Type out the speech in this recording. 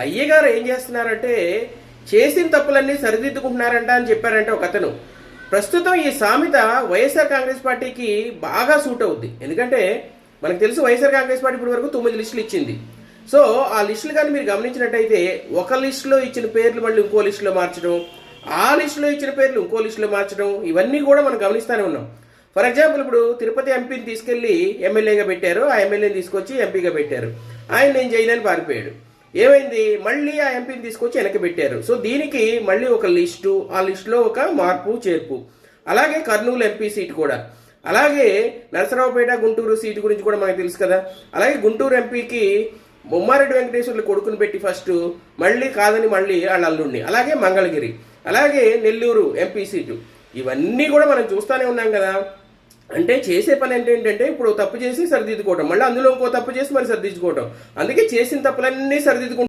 అయ్యగారు ఏం చేస్తున్నారంటే చేసిన తప్పులన్నీ సరిదిద్దుకుంటున్నారంట అని చెప్పారంటే ఒక అతను. ప్రస్తుతం ఈ సామెత వైఎస్ఆర్ కాంగ్రెస్ పార్టీకి బాగా సూట్ అవుద్ది. ఎందుకంటే మనకు తెలుసు వైఎస్ఆర్ కాంగ్రెస్ పార్టీ ఇప్పటి వరకు తొమ్మిది లిస్టులు ఇచ్చింది. సో ఆ లిస్టులు కానీ మీరు గమనించినట్టయితే ఒక లిస్టులో ఇచ్చిన పేర్లు మళ్ళీ ఇంకో లిస్టులో మార్చడం ఆ లిస్టులో ఇచ్చిన పేర్లు ఇంకో లిస్టులో మార్చడం ఇవన్నీ కూడా మనం గమనిస్తూనే ఉన్నాం. ఫర్ ఎగ్జాంపుల్ ఇప్పుడు తిరుపతి ఎంపీని తీసుకెళ్ళి ఎమ్మెల్యేగా పెట్టారు. ఆ ఎమ్మెల్యేని తీసుకొచ్చి ఎంపీగా పెట్టారు. ఆయన నేను చేయనని పారిపోయాడు. ఏమైంది? మళ్ళీ ఆ ఎంపీని తీసుకొచ్చి వెనక్కి పెట్టారు. సో దీనికి మళ్ళీ ఒక లిస్టు ఆ లిస్టులో ఒక మార్పు చేర్పు. అలాగే కర్నూలు ఎంపీ సీట్ కూడా. అలాగే నరసరావుపేట గుంటూరు సీటు గురించి కూడా మనకు తెలుసు కదా. అలాగే గుంటూరు ఎంపీకి బొమ్మారెడ్డి వెంకటేశ్వర్లు కొడుకుని పెట్టి ఫస్ట్ మళ్ళీ కాదని మళ్ళీ వాళ్ళ అల్లుడిని. అలాగే మంగళగిరి. అలాగే నెల్లూరు ఎంపీ సీటు. ఇవన్నీ కూడా మనం చూస్తూనే ఉన్నాం కదా. అంటే చేసే పని అంటే ఏంటంటే ఇప్పుడు తప్పు చేసి సరిదిద్దుకోవటం. మళ్ళీ అందులో ఇంకో తప్పు చేసి మరి సరిదిద్దుకోవటం. అందుకే చేసిన తప్పులన్నీ సరిదిద్దుకుంటాం